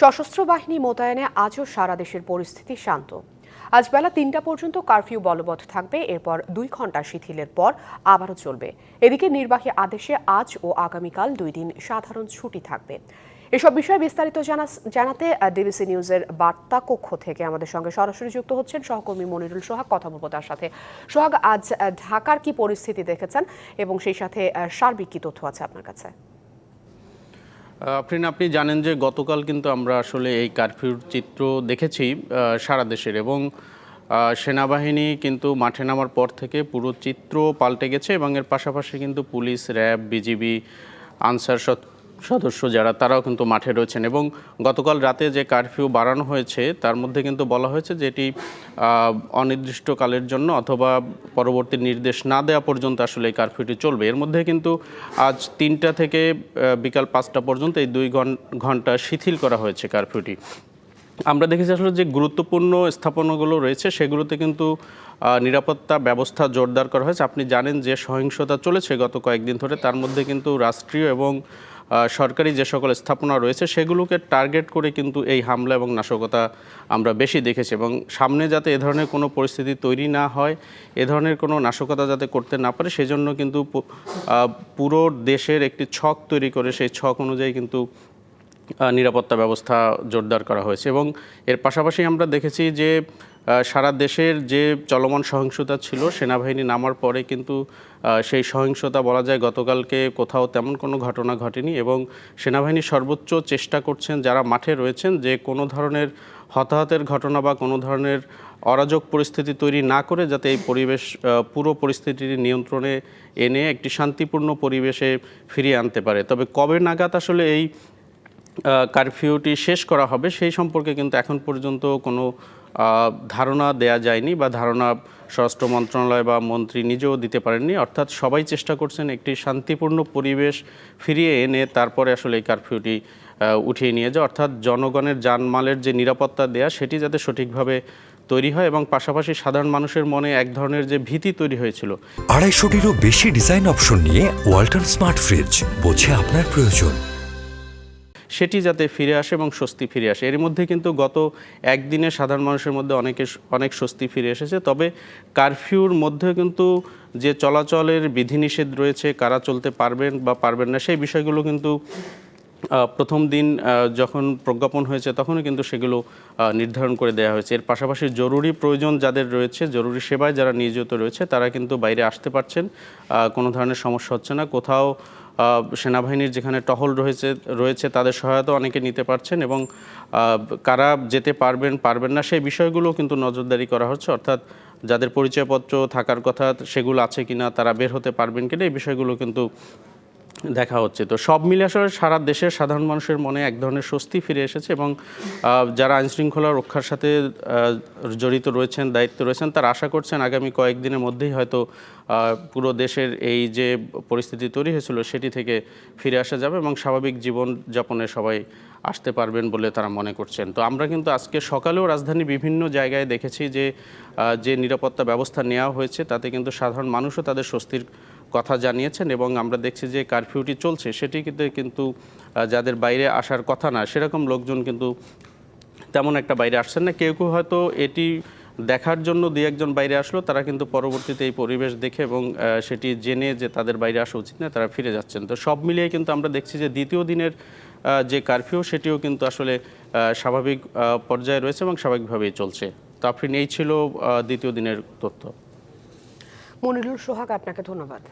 সশস্ত্র বাহিনী মোতায়েনে আজও সারা দেশের পরিস্থিতি শান্ত। আজ বেলা তিনটা পর্যন্ত কারফিউ বলবৎ থাকবে, এরপর দুই ঘণ্টা শিথিলের পর আবারও চলবে। এদিকে নির্বাহী আদেশে আজ ও আগামীকাল দুই দিন সাধারণ ছুটি থাকবে। এসব বিষয়ে বিস্তারিত জানা- জানাতে ডিবিসি নিউজের বার্তা কক্ষ থেকে আমাদের সঙ্গে সরাসরি যুক্ত হচ্ছেন সহকর্মী মনিরুল সোহাগ। কথা বলব তার সাথে। সোহাগ, আজ ঢাকার কি পরিস্থিতি দেখেছেন? এবং সেই সাথে সার্বিক কি তথ্য আছে আপনার কাছে? আফরিন আপনি জানেন যে গতকাল কিন্তু আমরা আসলে এই কারফিউর চিত্র দেখেছি সারা দেশের এবং সেনাবাহিনী কিন্তু মাঠে নামার পর থেকে পুরো চিত্র পাল্টে গেছে এবং এর পাশাপাশি কিন্তু পুলিশ, র্যাব, বিজিবি, আনসার সদস্য যারা, তারাও কিন্তু মাঠে রয়েছেন এবং গতকাল রাতে যে কারফিউ বাড়ানো হয়েছে, তার মধ্যে কিন্তু বলা হয়েছে যে এটি অনির্দিষ্টকালের জন্য অথবা পরবর্তী নির্দেশ না দেওয়া পর্যন্ত আসলে এই কারফিউটি চলবে। এর মধ্যে কিন্তু আজ তিনটা থেকে বিকাল পাঁচটা পর্যন্ত এই দুই ঘন- ঘণ্টা শিথিল করা হয়েছে কারফিউটি। আমরা দেখেছি আসলে যে গুরুত্বপূর্ণ স্থাপনাগুলো রয়েছে, সেগুলোতে কিন্তু নিরাপত্তা ব্যবস্থা জোরদার করা হয়েছে। আপনি জানেন যে সহিংসতা চলেছে গত কয়েকদিন ধরে, তার মধ্যে কিন্তু রাষ্ট্রীয় এবং সরকারি যে সকল স্থাপনা রয়েছে, সেগুলোকে টার্গেট করে কিন্তু এই হামলা এবং নাশকতা আমরা বেশি দেখেছি এবং সামনে যাতে এ ধরনের কোনো পরিস্থিতি তৈরি না হয়, এ ধরনের কোনো নাশকতা যাতে করতে না পারে, সেজন্য কিন্তু পুরো দেশের একটি ছক তৈরি করে সেই ছক অনুযায়ী কিন্তু নিরাপত্তা ব্যবস্থা জোরদার করা হয়েছে এবং এর পাশাপাশি আমরা দেখেছি যে সারা দেশের যে চলমান সহিংসতা ছিল, সেনাবাহিনী নামার পরে কিন্তু সেই সহিংসতা বলা যায় গতকালকে কোথাও তেমন কোনো ঘটনা ঘটেনি এবং সেনাবাহিনী সর্বোচ্চ চেষ্টা করছেন, যারা মাঠে রয়েছেন, যে কোনো ধরনের হতাহতের ঘটনা বা কোনো ধরনের অরাজক পরিস্থিতি তৈরি না করে যাতে এই পরিবেশ পুরো পরিস্থিতির নিয়ন্ত্রণে এনে একটি শান্তিপূর্ণ পরিবেশে ফিরিয়ে আনতে পারে। তবে কবে নাগাদ আসলে এই কারফিউটি শেষ করা হবে, সেই সম্পর্কে কিন্তু এখন পর্যন্ত কোনো ধারণা দেয়া যায়নি বা ধারণা স্বরাষ্ট্র মন্ত্রণালয় বা মন্ত্রী নিজেও দিতে পারেননি। অর্থাৎ সবাই চেষ্টা করছেন একটি শান্তিপূর্ণ পরিবেশ ফিরিয়ে এনে তারপরে আসলে এই কারফিউটি উঠিয়ে নিয়ে যায় অর্থাৎ জনগণের জানমালের যে নিরাপত্তা দেয়া, সেটি যাতে সঠিকভাবে তৈরি হয় এবং পাশাপাশি সাধারণ মানুষের মনে এক ধরনের যে ভীতি তৈরি হয়েছিল। আড়াইশোটিরও বেশি ডিজাইন অপশন নিয়ে ওয়াল্টন স্মার্ট ফ্রিজ, বোঝে আপনার প্রয়োজন। সেটি যাতে ফিরে আসে এবং স্বস্তি ফিরে আসে। এর মধ্যে কিন্তু গত একদিনে সাধারণ মানুষের মধ্যে অনেকে অনেক স্বস্তি ফিরে এসেছে। তবে কারফিউর মধ্যে কিন্তু যে চলাচলের বিধিনিষেধ রয়েছে, কারা চলতে পারবেন বা পারবেন না, সেই বিষয়গুলো কিন্তু প্রথম দিন যখন প্রজ্ঞাপন হয়েছে তখনও কিন্তু সেগুলো নির্ধারণ করে দেওয়া হয়েছে। এর পাশাপাশি জরুরি প্রয়োজন যাদের রয়েছে, জরুরি সেবায় যারা নিয়োজিত রয়েছে, তারা কিন্তু বাইরে আসতে পারছেন। কোনো ধরনের সমস্যা হচ্ছে না। কোথাও সেনাবাহিনীর যেখানে টহল রয়েছে রয়েছে, তাদের সহায়তা অনেকে নিতে পারছেন এবং কারা যেতে পারবেন পারবেন না, সেই বিষয়গুলো কিন্তু নজরদারি করা হচ্ছে। অর্থাৎ যাদের পরিচয়পত্র থাকার কথা, সেগুলো আছে কিনা, তারা বের হতে পারবেন কিনা, এই বিষয়গুলো কিন্তু দেখা হচ্ছে। তো সব মিলে আসলে সারা দেশের সাধারণ মানুষের মনে এক ধরনের স্বস্তি ফিরে এসেছে এবং যারা আইনশৃঙ্খলা রক্ষার সাথে জড়িত রয়েছেন, দায়িত্ব রয়েছেন, তারা আশা করছেন আগামী কয়েকদিনের মধ্যেই হয়তো পুরো দেশের এই যে পরিস্থিতি তৈরি হয়েছিল সেটি থেকে ফিরে আসা যাবে এবং স্বাভাবিক জীবন যাপনে সবাই আসতে পারবেন বলে তারা মনে করছেন। তো আমরা কিন্তু আজকে সকালেও রাজধানীর বিভিন্ন জায়গায় দেখেছি যে যে নিরাপত্তা ব্যবস্থা নেওয়া হয়েছে, তাতে কিন্তু সাধারণ মানুষও তাদের স্বস্তির কথা জানিয়েছেন এবং আমরা দেখছি যে কারফিউটি চলছে, সেটি কিন্তু যাদের বাইরে আসার কথা না, সেরকম লোকজন কিন্তু তেমন একটা বাইরে আসছেন না। কেউ কেউ হয়তো এটি দেখার জন্য দুই একজন বাইরে আসলো, তারা কিন্তু পরবর্তীতে এই পরিবেশ দেখে এবং সেটি জেনে যে তাদের বাইরে আসা উচিত না, তারা ফিরে যাচ্ছেন। তো সব মিলিয়ে কিন্তু আমরা দেখছি যে দ্বিতীয় দিনের যে কারফিউ, সেটিও কিন্তু আসলে স্বাভাবিক পর্যায়ে রয়েছে এবং স্বাভাবিকভাবেই চলছে। তো এই ছিল দ্বিতীয় দিনের তথ্য। মনিরুল সোহাগ আপনাকে ধন্যবাদ।